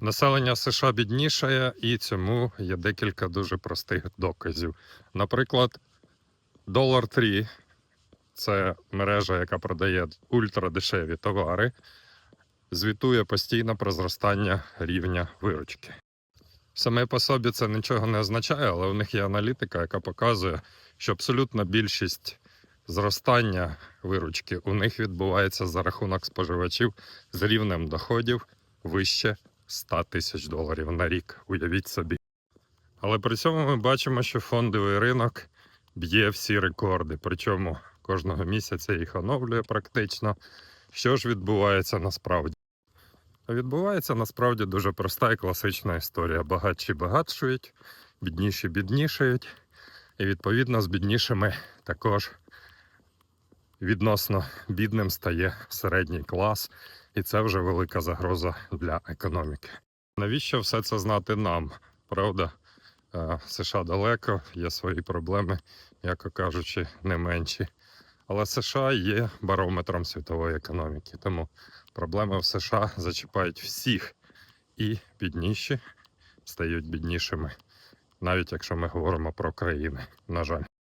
Населення США біднішає, і цьому є декілька дуже простих доказів. Наприклад, Dollar Tree – це мережа, яка продає ультрадешеві товари, звітує постійно про зростання рівня виручки. Саме по собі це нічого не означає, але у них є аналітика, яка показує, що абсолютна більшість зростання виручки у них відбувається за рахунок споживачів з рівнем доходів вище 100 тисяч доларів на рік. Уявіть собі. Але при цьому ми бачимо, що фондовий ринок б'є всі рекорди. Причому кожного місяця їх оновлює практично. Що ж відбувається насправді? Відбувається насправді дуже проста і класична історія. Багатші багатшують, бідніші біднішають, і відповідно з біднішими також відносно бідним стає середній клас, і це вже велика загроза для економіки. Навіщо все це знати нам? Правда, Е, США далеко, є свої проблеми, яко кажучи, не менші. Але США є барометром світової економіки. Тому проблеми в США зачіпають всіх і бідніші стають біднішими, навіть якщо ми говоримо про країни, на жаль.